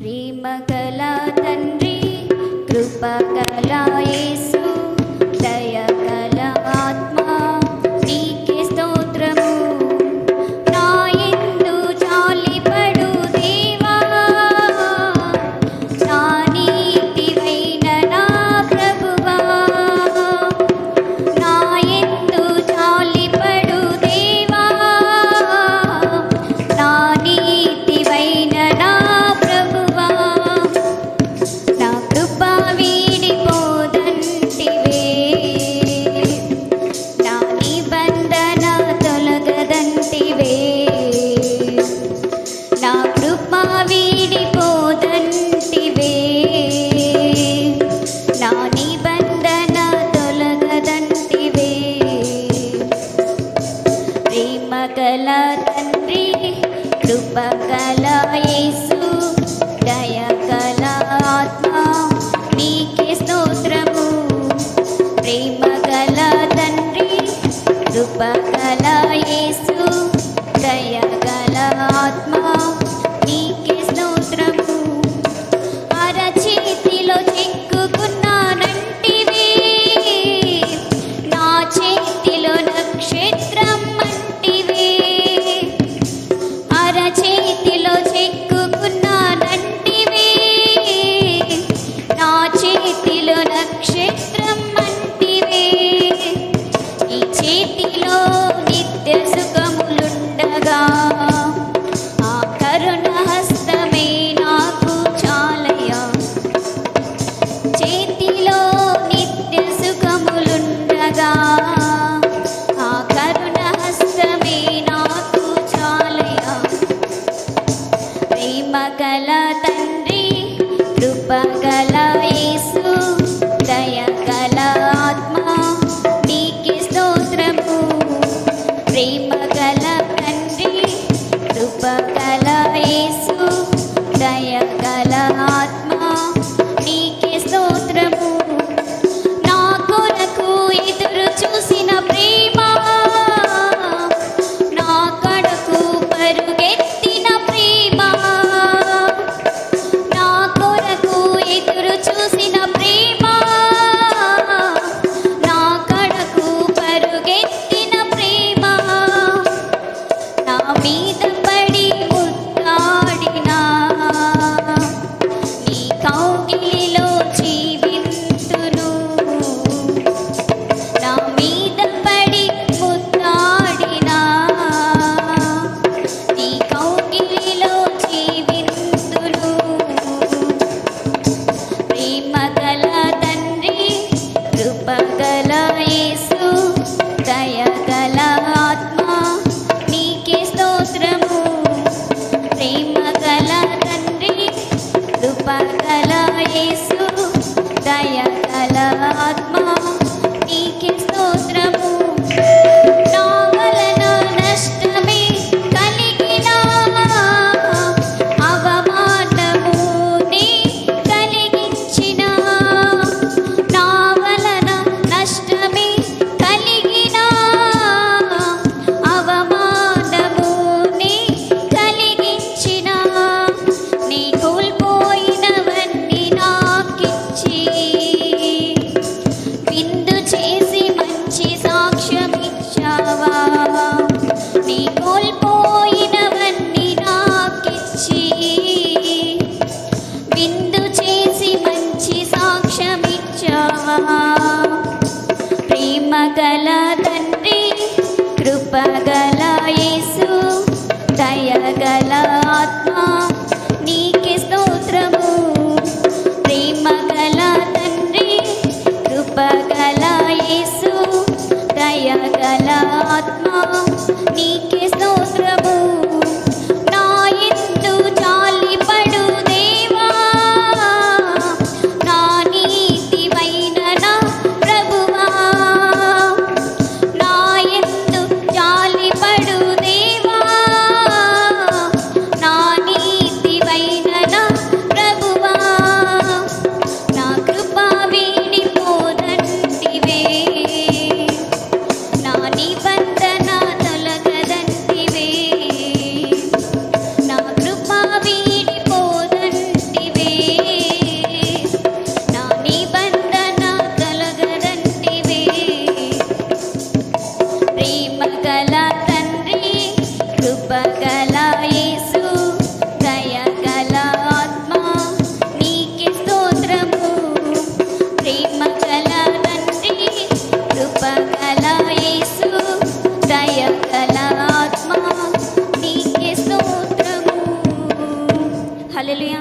ప్రేమ కళా తండ్రి కృప కళా యేసు. ప్రేమగల తండ్రి కృపగల యేసు దయగల ఆత్మ నీకే స్తోత్రము. ప్రేమగల తండ్రి కృపగల నీలో నిత్య సుఖములుండగా. గల ఆత్మ నీకే స్తోత్రము. ప్రేమ గల తండ్రి కృప గల యేసు ఆత్మ. కృపగల తండ్రి కృపగల యేసు దయగల ఆత్మ నీకే స్తోత్రము. ప్రేమగల తండ్రి కృపగల యేసు దయగల ఆత్మ నీకే స్తోత్రము. హల్లెలూయా